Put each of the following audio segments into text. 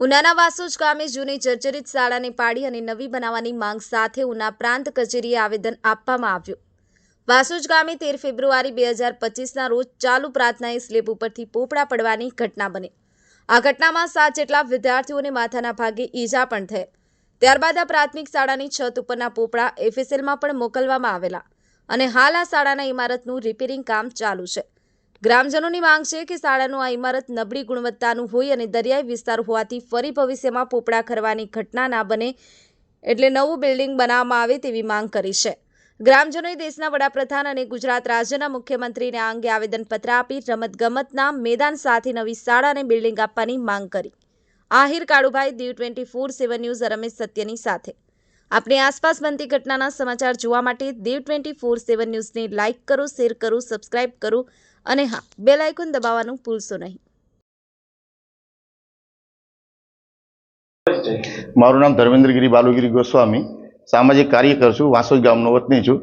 ઉનાના વાસોજ ગામે જૂની જર્જરિત શાળાને પાડી અને નવી બનાવવાની માંગ સાથે ઉના પ્રાંત કચેરીએ આવેદન આપવામાં આવ્યું. વાસોજ ગામે તેર ફેબ્રુઆરી બે હજાર પચીસના રોજ ચાલુ પ્રાર્થનાએ સ્લેબ ઉપરથી પોપડા પડવાની ઘટના બની. આ ઘટનામાં સાત જેટલા વિદ્યાર્થીઓને માથાના ભાગે ઈજા પણ થઈ. ત્યારબાદ આ પ્રાથમિક શાળાની છત ઉપરના પોપડા એફએસએલમાં પણ મોકલવામાં આવેલા. અને હાલ આ શાળાના ઇમારતનું રિપેરિંગ કામ ચાલુ છે. ગ્રામજનોની માંગ છે કે શાળાનું આ ઇમારત નબળી ગુણવત્તાનું હોય અને દરિયાઈ વિસ્તાર હોવાથી ફરી ભવિષ્યમાં પોપડા ખરવાની ઘટના ના બને એટલે નવું બિલ્ડિંગ બનાવવામાં આવે તેવી માંગ કરી છે. ગ્રામજનોએ દેશના વડાપ્રધાન અને ગુજરાત રાજ્યના મુખ્યમંત્રીને આ અંગે આવેદનપત્ર આપી રમતગમતના મેદાન સાથે નવી શાળા અને બિલ્ડિંગ આપવાની માંગ કરી. Ahir Kalubhai, Diu twenty four seven news, Ramesh સત્યની સાથે. આપણી આસપાસ બનતી ઘટનાના સમાચાર જોવા માટે દેવ ટ્વેન્ટી ફોર સેવન ન્યૂઝને લાઇક કરો, શેર કરો, સબસ્ક્રાઇબ કરો. અને હા બેલ આઇકોન દબાવવાનું ભૂલશો નહીં. મારું નામ ધર્મેન્દ્રગીરી બાલુગીરી ગોસ્વામી. સામાજિક કાર્યકર છું, વાસોજ ગામનો વતની છું.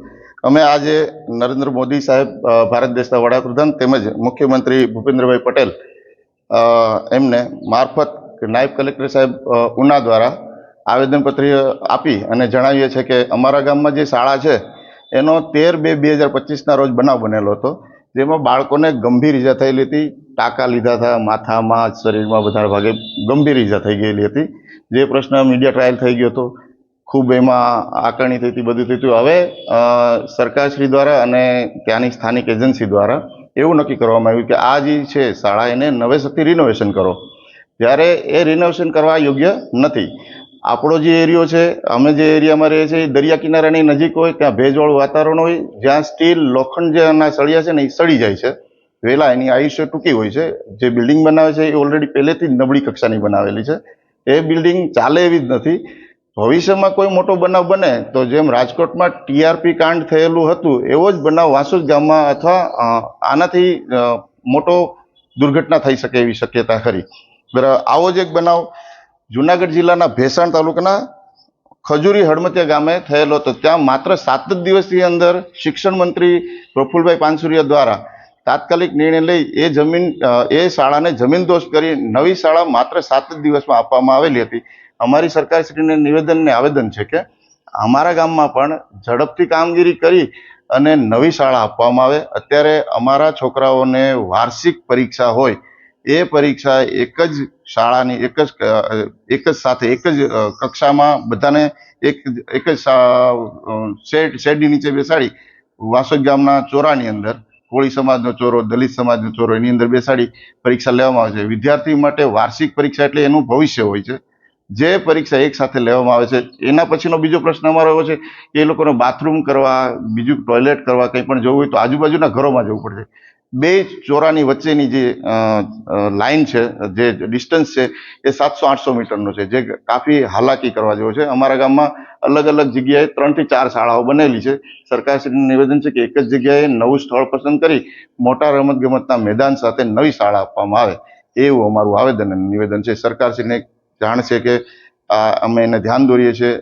અમે આજે નરેન્દ્ર મોદી સાહેબ ભારત દેશના વડાપ્રધાન તેમજ મુખ્યમંત્રી ભૂપેન્દ્રભાઈ પટેલ એમને મારફત નાયબ કલેક્ટર સાહેબ ઉના દ્વારા આવેદનપત્ર આપી અને જણાવીએ છીએ કે અમારા ગામમાં જે શાળા છે, એનો તેર બે બે હજાર પચીસના રોજ બનાવ બનેલો હતો. જેમાં બાળકોને ગંભીર ઈજા થયેલી હતી. ટાંકા લીધા હતા, માથામાં, શરીરમાં બધા ભાગે ગંભીર ઈજા થઈ ગયેલી હતી. જે પ્રશ્ન મીડિયા ટ્રાયલ થઈ ગયો હતો. ખૂબ એમાં આકારણી થઈ હતી, બધું થયું હવે સરકારશ્રી દ્વારા અને ત્યાંની સ્થાનિક એજન્સી દ્વારા એવું નક્કી કરવામાં આવ્યું કે આ જે છે શાળા, એને નવેસરથી રિનોવેશન કરો. જ્યારે એ રિનોવેશન કરવા યોગ્ય નથી. આપણો જે એરિયો છે, અમે જે એરિયામાં રહીએ છીએ, એ દરિયા કિનારાની નજીક હોય, ત્યાં ભેજવાળું વાતાવરણ હોય, જ્યાં સ્ટીલ લોખંડ જે એના સળિયા છે ને એ સળી જાય છે. વહેલા એની આયુષ્ય ટૂંકી હોય છે. જે બિલ્ડિંગ બનાવે છે, એ ઓલરેડી પહેલેથી જ નબળી કક્ષાની બનાવેલી છે. એ બિલ્ડિંગ ચાલે એવી જ નથી. ભવિષ્યમાં કોઈ મોટો બનાવ બને, તો જેમ રાજકોટમાં ટીઆરપી કાંડ થયેલું હતું, એવો જ બનાવ વાંસુદ ગામમાં અથવા આનાથી મોટો દુર્ઘટના થઈ શકે એવી શક્યતા ખરી. આવો જ એક બનાવ જુનાગઢ જિલ્લાના ભેસાણ તાલુકાના ખજૂરી હળમતિયા ગામે થયેલો હતો. ત્યાં માત્ર સાત જ દિવસની અંદર શિક્ષણ મંત્રી પ્રફુલભાઈ પાનસુરિયા દ્વારા તાત્કાલિક નિર્ણય લઈ એ જમીન એ શાળાને જમીન દોષ કરી નવી શાળા માત્ર સાત જ દિવસમાં આપવામાં આવેલી હતી. અમારી સરકારશ્રીને નિવેદન ને આવેદન છે કે અમારા ગામમાં પણ ઝડપથી કામગીરી કરી અને નવી શાળા આપવામાં આવે. અત્યારે અમારા છોકરાઓને વાર્ષિક પરીક્ષા હોય એ પરીક્ષા એક જ શાળાની, એક જ એક જ સાથે, એક જ કક્ષામાં બધાને એક એક જ શેડ, શેડની નીચે બેસાડી વાસોદ ગામના ચોરાની અંદર, કોળી સમાજનો ચોરો, દલિત સમાજનો ચોરો, એની અંદર બેસાડી પરીક્ષા લેવામાં આવે છે. વિદ્યાર્થી માટે વાર્ષિક પરીક્ષા એટલે એનું ભવિષ્ય હોય છે. જે પરીક્ષા એક સાથે લેવામાં આવે છે, એના પછીનો બીજો પ્રશ્ન અમારો એવો છે કે એ લોકોને બાથરૂમ કરવા, બીજું ટોયલેટ કરવા કંઈ પણ જવું હોય તો આજુબાજુના ઘરોમાં જવું પડશે બે ચોરાની વચ્ચેની જે લાઈન છે જે ડિસ્ટન્સ છે એ સાતસો આઠસો મીટરનો છે જે કાફી હાલાકી કરવા જેવો છે. અમારા ગામમાં અલગ અલગ જગ્યાએ ત્રણથી ચાર શાળાઓ બનેલી છે. સરકારશ્રીનું નિવેદન છે કે એક જ જગ્યાએ નવું સ્થળ પસંદ કરી મોટા રમતગમતના મેદાન સાથે નવી શાળા આપવામાં આવે એવું અમારું આવેદન અને નિવેદન છે. સરકારશ્રીને જાણ છે કે અમે એને ધ્યાન દોરીએ છીએ.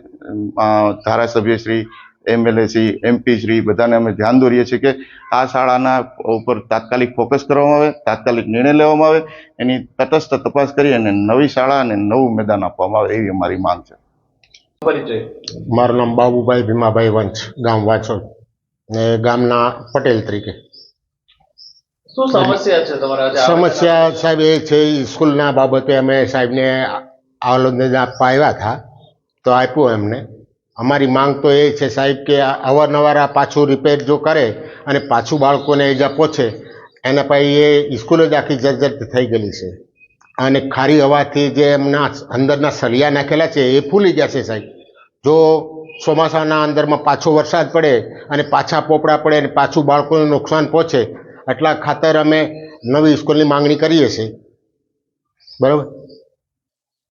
અ, ધારાસભ્ય શ્રી એમએલએ શ્રી એમપી શ્રી બધાને અમે ધ્યાન દોરીએ છીએ કે આ શાળાના ઉપર તાત્કાલિક ફોકસ કરવામાં આવે તાત્કાલિક નિર્ણય લેવામાં આવે એની તટસ્થ તપાસ કરી અને નવી શાળા અને નવું મેદાન આપવામાં આવે એવી અમારી માંગ છે. મારું નામ બાબુભાઈ ભીમાભાઈ વંશ ગામ વાછોડ ને ગામના પટેલ તરીકે. સમસ્યા છે તમારા આજે? સમસ્યા સાહેબ એ છે સ્કૂલના બાબતે અમે સાહેબને આવેદન આપવા આવ્યા હતા તો આપ્યું એમને. અમારી માંગ તો એ છે સાહેબ કે અવારનવાર આ પાછું રિપેર જો કરે અને પાછું બાળકોને ઈજા પહોંચે, એના પછી એ સ્કૂલ જ આખી જર્જરિત થઈ ગયેલી છે. અને ખારી હવાથી જે એમના અંદરના સળિયા નાખેલા છે એ ફૂલી ગયા છે સાહેબ. જો ચોમાસાના અંદરમાં પાછો વરસાદ પડે અને પાછા પોપડા પડે અને પાછું બાળકોને નુકસાન પહોંચે, એટલા ખાતર અમે નવી સ્કૂલની માંગણી કરીએ છીએ. બરાબર?